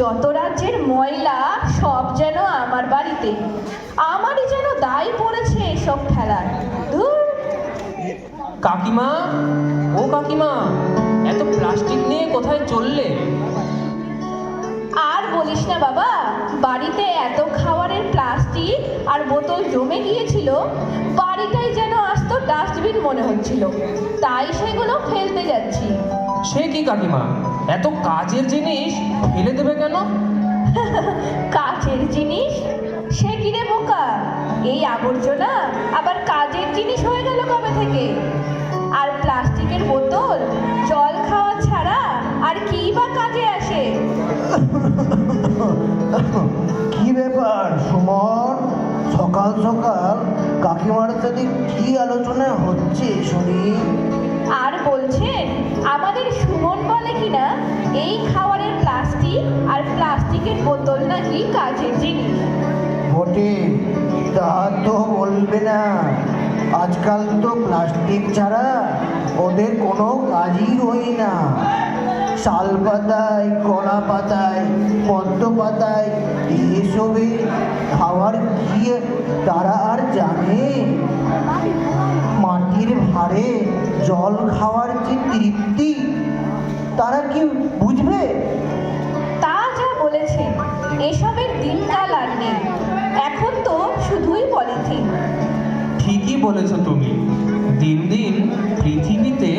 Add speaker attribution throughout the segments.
Speaker 1: যত রাজ্যের ময়লা সব যেন আমার বাড়িতে। আমারই যেন দায় পড়েছে এসব খেলার।
Speaker 2: কাকিমা ও কাকিমা এত প্লাস্টিক নিয়ে কোথায় চললে?
Speaker 1: আর বলিস না বাবা বাড়িতে এত খাবারের প্লাস্টিক আর বোতল জমে গিয়েছিল বাড়িটাই যেন আসতো ডাস্টবিন মনে হচ্ছিল। তাই সেগুলো ফেলতে যাচ্ছি।
Speaker 2: সে কি কাকিমা? এত কাজের জিনিস ফেলে দেবে কেন?
Speaker 1: কাজের জিনিস? সে কিরে বোকা? এই আবর্জনা আবার কাজের জিনিস হয়ে গেল কবে থেকে? আর প্লাস্টিকের বোতল জল খাওয়া ছাড়া আর কি বা কাজে আসে?
Speaker 3: কি ব্যাপার সুমন? সকাল সকাল কাকিমার সাথে কি আলোচনা হচ্ছে শুনি?
Speaker 1: প্লাস্টিকের বোতল নাকি কাজের জিনিস?
Speaker 3: বটে, তা তো বলবে না। আজকাল তো প্লাস্টিক ছাড়া ওদের কোনো কাজই হয় না। শাল পাতায় কলা পাতায় পদ্ম পাতায় এসবে খাবার কি তারা আর জানে? মাটির ভারে জল খাওয়ার যে তৃপ্তি, তারা কি বুঝবে?
Speaker 1: বলেছেন এসবের দিনকাল আর নেই। এখন তো শুধুই পলিথিন।
Speaker 2: ঠিকই বলেছ তুমি। দিন দিন পৃথিবীতে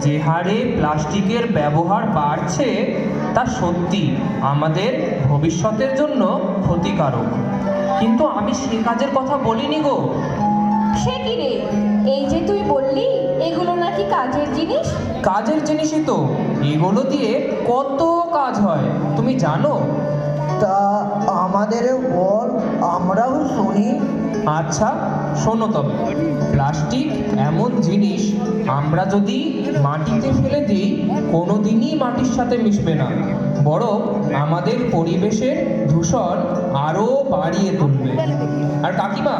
Speaker 2: যে হারে প্লাস্টিকের ব্যবহার বাড়ছে তা সত্যি আমাদের ভবিষ্যতের জন্য ক্ষতিকারক। কিন্তু আমি সে কাজের কথা বলিনি গো।
Speaker 1: সে কি রে? এই যে তুই বললি এগুলো নাকি কাজের জিনিস?
Speaker 2: কাজের জিনিসই তো। এগুলো দিয়ে কত কাজ হয় তুমি জানো?
Speaker 3: তা আমাদের বল আমরাও শুনি।
Speaker 2: আচ্ছা শোনো তবে। প্লাস্টিক এমন জিনিস আমরা যদি মাটিতে ফেলে দিই কোনোদিনই মাটির সাথে মিশবে না। বরং আমাদের পরিবেশের দূষণ আরও বাড়িয়ে তুলবে। আর কাকিমা